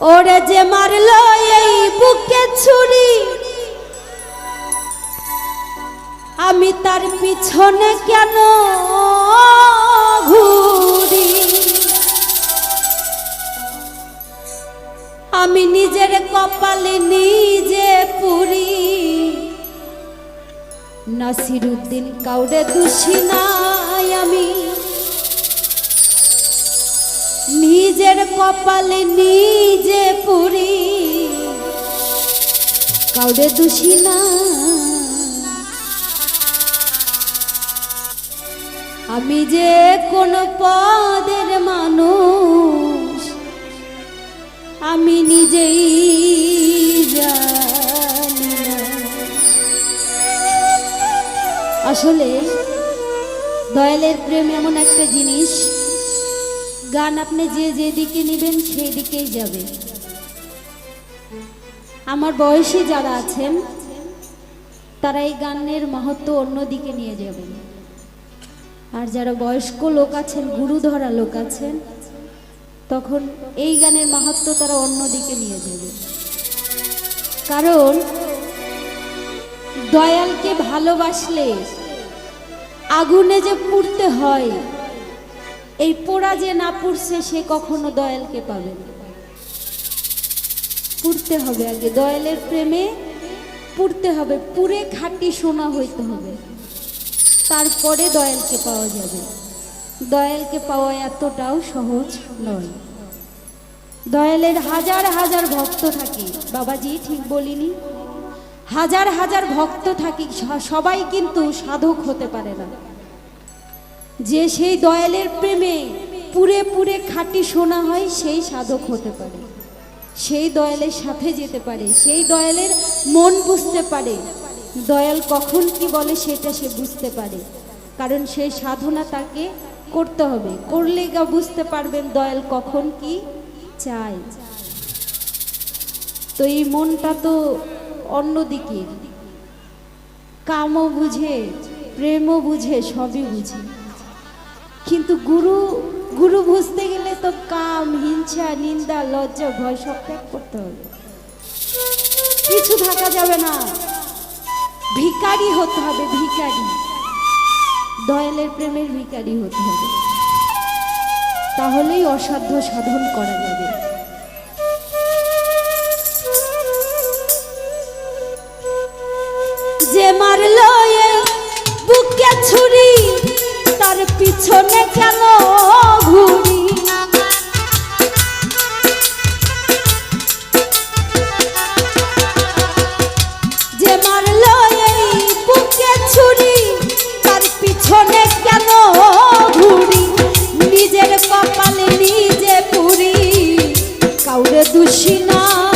ওরে যে মারলো এই বুকে ছুরি। আমি তার পিছনে কেন ঘুরি? আমি নিজের কপালে নিজে পুরি। নাসিরুদ্দিন কাউরে দোষী নাই আমি। নিজের কপালে নিজে পুরি। কাউরে দোষী না। আমি যে কোন পদের মানুষ, আমি নিজেই আসলে দয়ালের প্রেম এমন একটা জিনিস গান আপনি যে যেদিকে নেবেন সেই দিকেই যাবে। আমার বয়সী যারা আছেন, তারা এই গানের মহত্ব অন্যদিকে নিয়ে যাবেন। আর যারা বয়স্ক লোক আছেন গুরু ধরা লোক আছেন, তখন এই গানের মাহাত্ম তারা অন্যদিকে নিয়ে যাবে। কারণ দয়ালকে ভালোবাসলে আগুনে যে পুড়তে হয় এই পোড়া যে না পুড়ছে, সে কখনো দয়ালকে পাবে পুড়তে হবে আগে। দয়ালের প্রেমে পুড়তে হবে। পুরে খাঁটি সোনা হইতে হবে। তারপরে দয়ালকে পাওয়া যাবে। দয়ালকে পাওয়া এতটাও সহজ নয়। দয়ালের হাজার হাজার ভক্ত থাকে। বাবাজি, ঠিক বলিনি? হাজার হাজার ভক্ত থাকি। সবাই কিন্তু সাধক হতে পারে না। যে সেই দয়ালের প্রেমে পুরে পুরে খাঁটি শোনা হয়, সেই সাধক হতে পারে। সেই দয়ালের সাথে যেতে পারে, সেই দয়ালের মন বুঝতে পারে। দয়াল কখন কি বলে সেটা সে বুঝতে পারে। কারণ সেই সাধনা তাকে করতে হবে। করলে গা বুঝতে পারবেন দয়াল কখন কি চায়। তো এই মনটা তো অন্যদিকে কামও বুঝে, প্রেমও বুঝে, সবই বুঝে। কিন্তু গুরু গুরু বুঝতে গেলে তো কাম, হিংসা, নিন্দা, লজ্জা, ভয় সব ত্যাগ করতে হবে। কিছু থাকা যাবে না। ভিকারি হতে হবে ভিকারি দয়ালের প্রেমের ভিকারি হতে হবে। তাহলেই অসাধ্য সাধন করা যাবে। কাউরে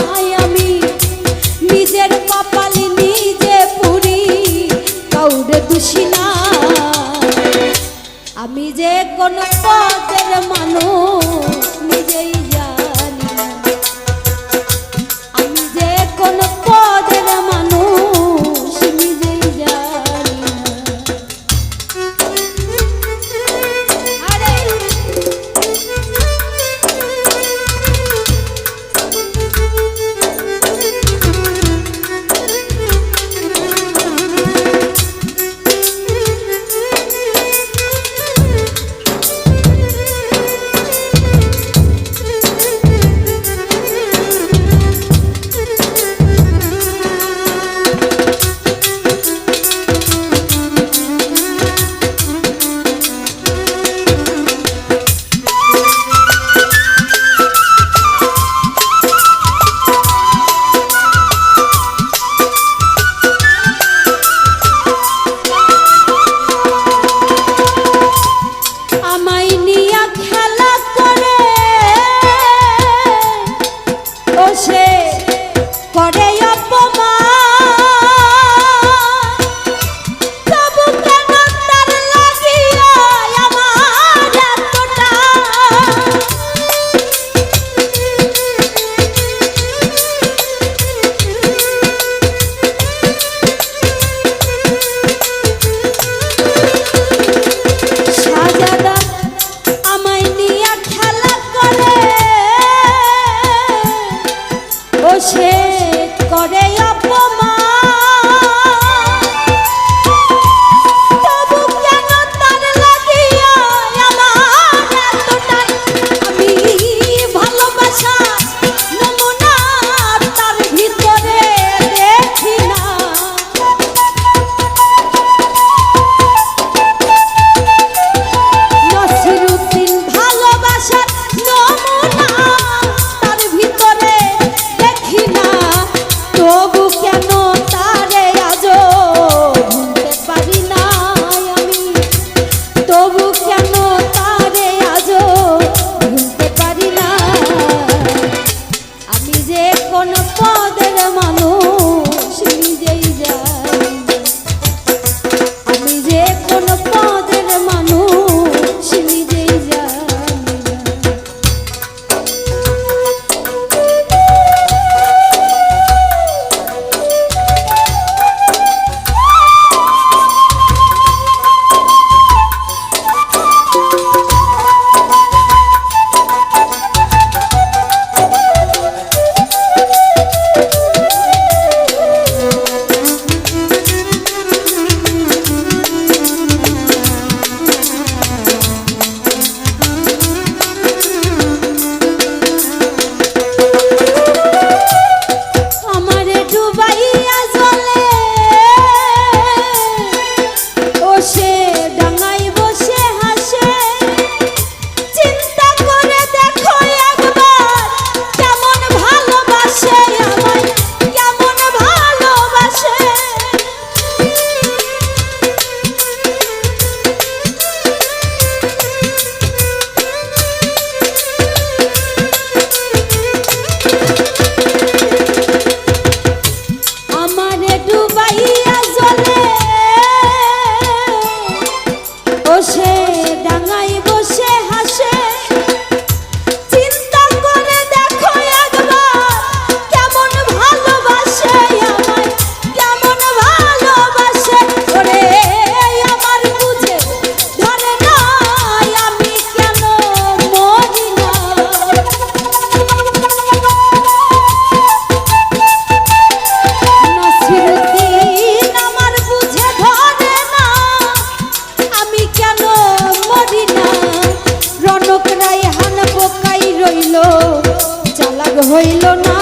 হইল না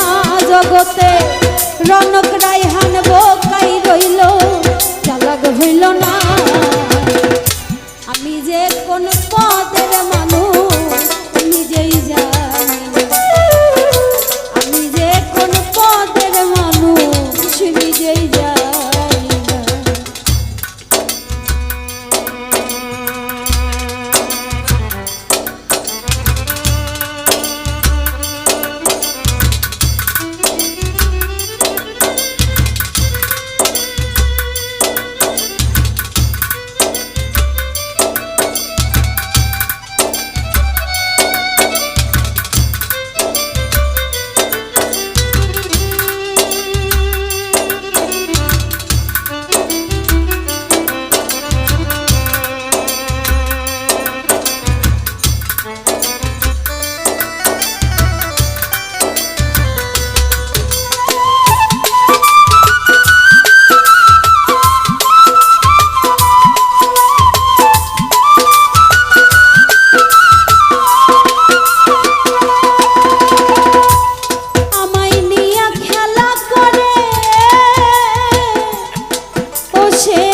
জগতে। রনক রায়হান বোকাই রইল। চালাক হইল না cheio.